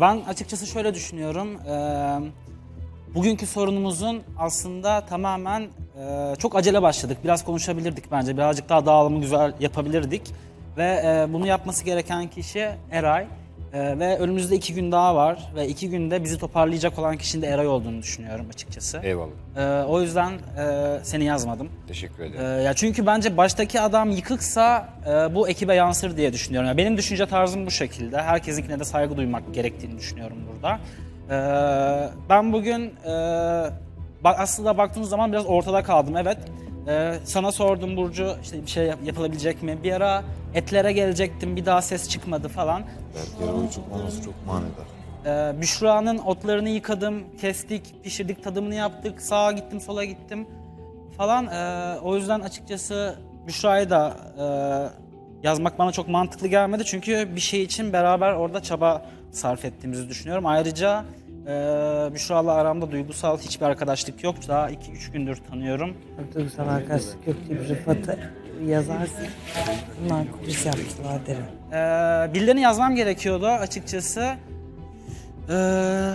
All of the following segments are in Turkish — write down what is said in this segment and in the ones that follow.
Ben açıkçası şöyle düşünüyorum. Ee, bugünkü sorunumuzun aslında tamamen e, çok acele başladık. Biraz konuşabilirdik bence. Birazcık daha dağılımı güzel yapabilirdik. Ve e, bunu yapması gereken kişi Eray. E, ve önümüzde iki gün daha var. Ve iki günde bizi toparlayacak olan kişinin de Eray olduğunu düşünüyorum açıkçası. Eyvallah. E, o yüzden e, seni yazmadım. Teşekkür Ee, ederim. ya çünkü bence baştaki adam yıkıksa e, bu ekibe yansır diye düşünüyorum. Yani benim düşünce tarzım bu şekilde. Herkesinkine de saygı duymak gerektiğini düşünüyorum burada. Ee, ben bugün e, aslında baktığınız zaman biraz ortada kaldım. Evet. Ee, sana sordum Burcu işte bir şey yap- yapılabilecek mi? Bir ara etlere gelecektim. Bir daha ses çıkmadı falan. Berker'e oy çıkmaması çok manidar. Ee, Büşra'nın otlarını yıkadım, kestik, pişirdik, tadımını yaptık. Sağa gittim, sola gittim falan. Ee, o yüzden açıkçası Büşra'yı da e, yazmak bana çok mantıklı gelmedi. Çünkü bir şey için beraber orada çaba sarf ettiğimizi düşünüyorum. Ayrıca e, Büşra'la aramda duygusal hiçbir arkadaşlık yok. Daha 2-3 gündür tanıyorum. Duygusal arkadaşlık yok deyip Rıfat'ı yazarsın. Bunlar kulis yaptılar derim. Ee, birilerini yazmam gerekiyordu açıkçası. Ee,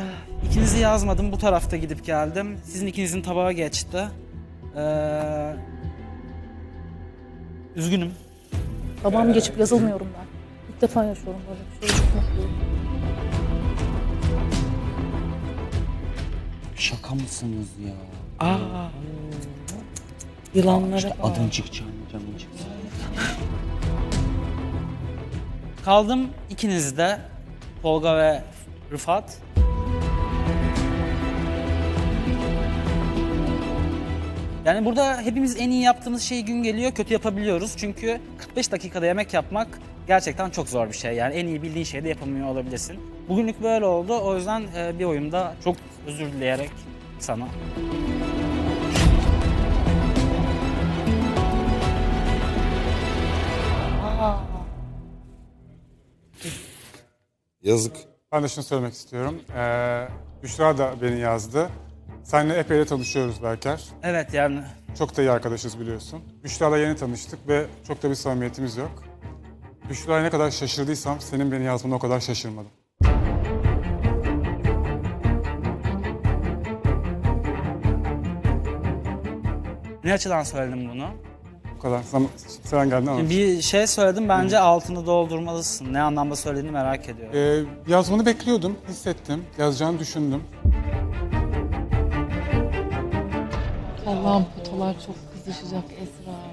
ikinizi yazmadım. Bu tarafta gidip geldim. Sizin ikinizin tabağı geçti. Ee, üzgünüm. Tabağımı geçip yazılmıyorum ben. İlk defa yaşıyorum böyle bir şey. Çok mutluyum. Şaka mısınız ya? Aa. Yılanlara bak. Adın çıkacağını canın çıksın. Kaldım ikinizde. Tolga ve Rıfat. Yani burada hepimiz en iyi yaptığımız şeyi gün geliyor kötü yapabiliyoruz. Çünkü 45 dakikada yemek yapmak gerçekten çok zor bir şey. Yani en iyi bildiğin şeyi de yapamıyor olabilirsin. Bugünlük böyle oldu. O yüzden e, bir oyunda çok özür dileyerek sana Yazık. Ben de şunu söylemek istiyorum. Ee, Büşra da beni yazdı. Seninle epey de tanışıyoruz Berker. Evet yani Çok da iyi arkadaşız biliyorsun. Büşra'la yeni tanıştık ve çok da bir samimiyetimiz yok. Büşra'ya ne kadar şaşırdıysam senin beni yazmana o kadar şaşırmadım. ne açıdan söyledim bunu? O kadar. Sen, sen geldin ama. Bir şey söyledim bence altını doldurmalısın. Ne anlamda söylediğini merak ediyorum. Ee, yazmanı bekliyordum, hissettim. Yazacağını düşündüm. Allah'ım fotolar çok kızışacak Esra.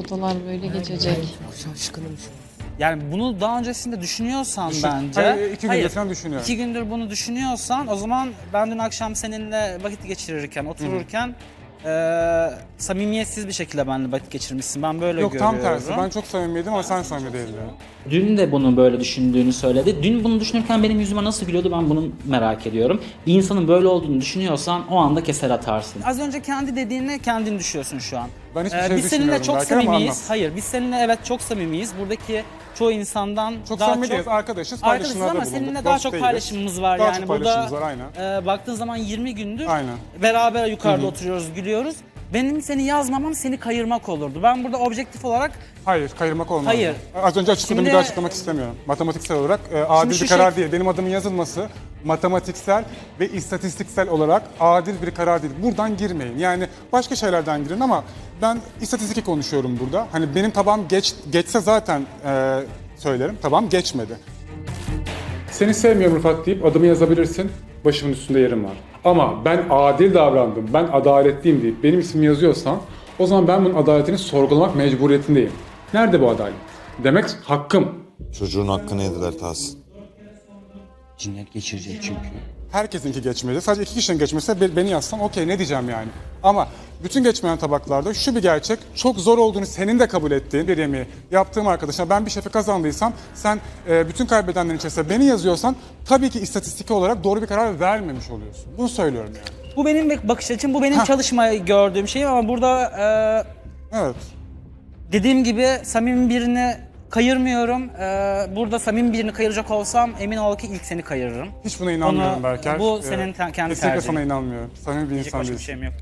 Fotolar böyle geçecek. Şaşkınım şu an. Yani bunu daha öncesinde düşünüyorsan Düşün. bence... Hayır, iki gündür falan düşünüyorum. İki gündür bunu düşünüyorsan o zaman ben dün akşam seninle vakit geçirirken, otururken eee, samimiyetsiz bir şekilde benimle vakit geçirmişsin. Ben böyle Yok görüyorum. tam tersi. Ben çok samimiydim ama sen samimi değildin. Dün de bunu böyle düşündüğünü söyledi. Dün bunu düşünürken benim yüzüme nasıl gülüyordu ben bunu merak ediyorum. Bir insanın böyle olduğunu düşünüyorsan o anda keser atarsın. Az önce kendi dediğine kendin düşüyorsun şu an. Ben hiçbir Ee, şey biz seninle düşünmüyorum çok belki ama samimiyiz. anlat. Hayır, biz seninle evet çok samimiyiz. Buradaki çoğu insandan Çok daha samimi çok değiliz, arkadaşız, Arkadaşız paylaşımlarda ama bulunduk. seninle daha Dost çok değiliz. paylaşımımız var Daha yani çok burada. paylaşımımız var, aynen. e, baktığın zaman 20 gündür Aynen. beraber yukarıda oturuyoruz, gülüyoruz. Benim seni yazmamam seni kayırmak olurdu. Ben burada objektif olarak Hayır, kayırmak olmaz. Hayır. Az önce açıkladım, Şimdi- bir daha açıklamak istemiyorum. Matematiksel olarak e, adil şu bir karar şey- değil. Benim adımın yazılması matematiksel ve istatistiksel olarak adil bir karar değil. Buradan girmeyin. Yani başka şeylerden girin ama ben istatistiki konuşuyorum burada. Hani benim tabağım geç geçse zaten e, söylerim. Tabağım geçmedi. Seni sevmiyorum Rıfat deyip adımı yazabilirsin. Başımın üstünde yerim var. Ama ben adil davrandım, ben adaletliyim deyip benim ismimi yazıyorsan o zaman ben bunun adaletini sorgulamak mecburiyetindeyim. Nerede bu adalet? Demek hakkım. Çocuğun hakkını yediler Tahsin. Cinnet geçirecek çünkü. Herkesinki geçmedi. Sadece iki kişinin geçmese be- beni yazsan okey ne diyeceğim yani. Ama bütün geçmeyen tabaklarda şu bir gerçek. Çok zor olduğunu senin de kabul ettiğin bir yemeği yaptığım arkadaşına ben bir şefi kazandıysam sen e, bütün kaybedenlerin içerisinde beni yazıyorsan tabii ki istatistiki olarak doğru bir karar vermemiş oluyorsun. Bunu söylüyorum yani. bu benim bakış açım, bu benim Hah. çalışmayı gördüğüm şey ama burada e, Evet. dediğim gibi samimi birini kayırmıyorum. E, burada samimi birini kayıracak olsam emin ol ki ilk seni kayırırım. Hiç buna inanmıyorum Onu- Berker. bu Ee, senin te- kendi Kesinlikle tercihin. sana inanmıyorum. Samimi bir Diyecek insan başka bir değilsin. şeyim yok.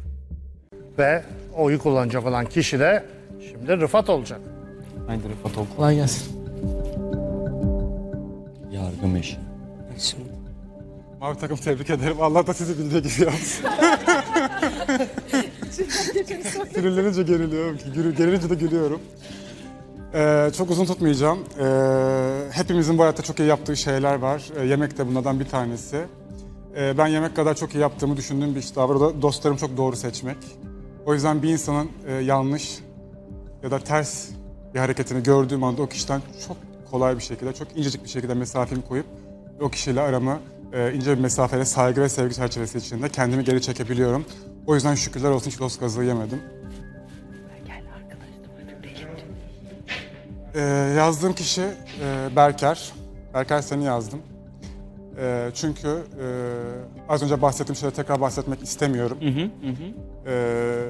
Ve oyu kullanacak olan kişi de şimdi Rıfat olacak. Kolay gelsin. Yargımış. Şimdi Mavi takım tebrik ederim. Allah da sizi bildiği gibi yapsın. Sinirlenince geriliyorum. Gülü- Gerilince de gülüyorum. Ee, çok uzun tutmayacağım. Ee, hepimizin bu hayatta çok iyi yaptığı şeyler var. Ee, yemek de bunlardan bir tanesi. Ee, ben yemek kadar çok iyi yaptığımı düşündüğüm bir iş daha var. O da dostlarım çok doğru seçmek. O yüzden bir insanın e, yanlış ya da ters bir hareketini gördüğüm anda o kişiden çok kolay bir şekilde, çok incecik bir şekilde mesafemi koyup o kişiyle aramı e, ince bir mesafeyle saygı ve sevgi çerçevesi içinde kendimi geri çekebiliyorum. O yüzden şükürler olsun hiç dost kazığı yemedim. Ee, yazdığım kişi e, Berker. Berker seni yazdım. E, çünkü e, az önce bahsettiğim şeyleri tekrar bahsetmek istemiyorum. E,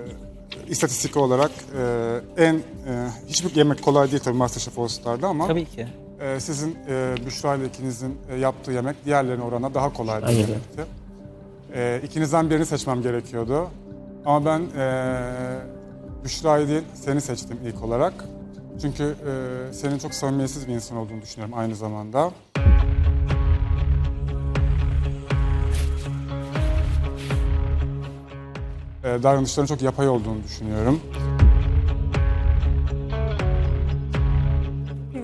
istatistik olarak e, en e, hiçbir yemek kolay değil tabii Masterchef All Star'da ama Tabii ki. e, sizin e, Büşra ile ikinizin e, yaptığı yemek diğerlerine oranla daha kolay bir Aynen. yemekti. E, ikinizden birini seçmem gerekiyordu. Ama ben e, Büşra'yı değil seni seçtim ilk olarak. Çünkü e, senin çok samimiyetsiz bir insan olduğunu düşünüyorum aynı zamanda. Davranışların çok yapay olduğunu düşünüyorum.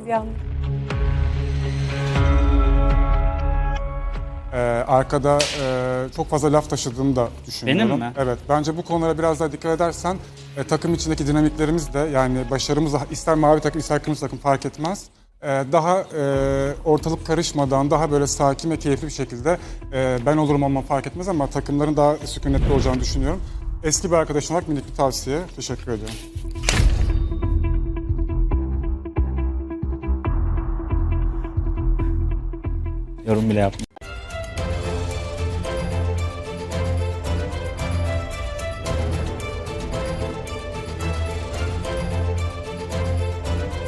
biz yandık. Ee, arkada e, çok fazla laf taşıdığımı da düşünüyorum. Benim mi? Evet. Bence bu konulara biraz daha dikkat edersen e, takım içindeki dinamiklerimiz de yani başarımız da ister mavi takım ister kırmızı takım fark etmez. E, daha e, ortalık karışmadan daha böyle sakin ve keyifli bir şekilde e, ben olurum olmam fark etmez ama takımların daha sükunetli olacağını düşünüyorum. Eski bir arkadaşım olarak minik bir tavsiye. Teşekkür ediyorum. Yorum bile yapma.